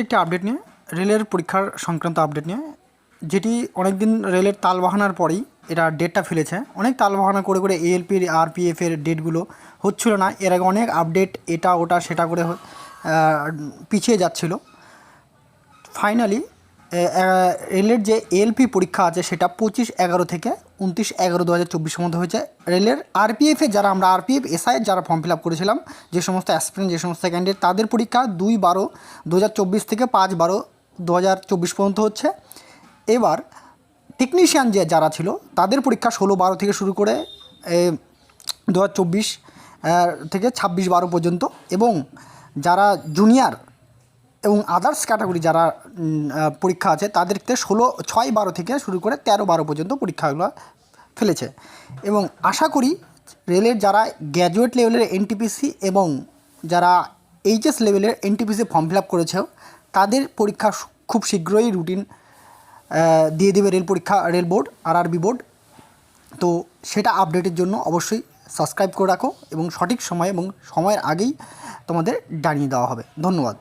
একটি আপডেট নিয়ে, রেলের পরীক্ষার সংক্রান্ত আপডেট নিয়ে, যেটি অনেক দিন রেলের তাল বাহানার পরেই এটা ডেটটা ফেলেছে। অনেক তাল বাহানা করে করে এএলপির আরপিএফের ডেটগুলো হচ্ছিল না। এর আগে অনেক আপডেট এটা, ওটা, সেটা করে পিছিয়ে যাচ্ছিল। ফাইনালি রেলের যে এলপি পরীক্ষা আছে সেটা পঁচিশ এগারো থেকে উনত্রিশ এগারো দু হাজার চব্বিশের মধ্যে হয়েছে। রেলের আরপিএফে যারা আমরা আরপিএফ এসআই যারা ফর্ম ফিল আপ করেছিলাম, যে সমস্ত অ্যাসপিরেন্ট যে সমস্ত ক্যান্ডিডেট তাদের পরীক্ষা দুই বারো দু থেকে পাঁচ বারো দু পর্যন্ত হচ্ছে। এবার টেকনিশিয়ান যে যারা ছিল, তাদের পরীক্ষা ষোলো বারো থেকে শুরু করে দু হাজার চব্বিশ থেকে ছাব্বিশ বারো পর্যন্ত। এবং যারা জুনিয়র এবং আদার্স ক্যাটাগরি যারা পরীক্ষা আছে তাদেরকে ষোলো, ছয়, বারো থেকে শুরু করে তেরো, বারো পর্যন্ত পরীক্ষাগুলো ফেলেছে। এবং আশা করি রেলের যারা গ্র্যাজুয়েট লেভেলের এনটিপিসি এবং যারা এইচএস লেভেলের এনটিপিসি ফর্ম ফিল আপ করেছে তাদের পরীক্ষা খুব শীঘ্রই রুটিন দিয়ে দেবে রেল পরীক্ষা, রেল বোর্ড আরআরবি বোর্ড তো সেটা আপডেটের জন্য অবশ্যই সাবস্ক্রাইব করে রাখো এবং সঠিক সময় এবং সময়ের আগেই তোমাদের জানিয়ে দেওয়া হবে। ধন্যবাদ।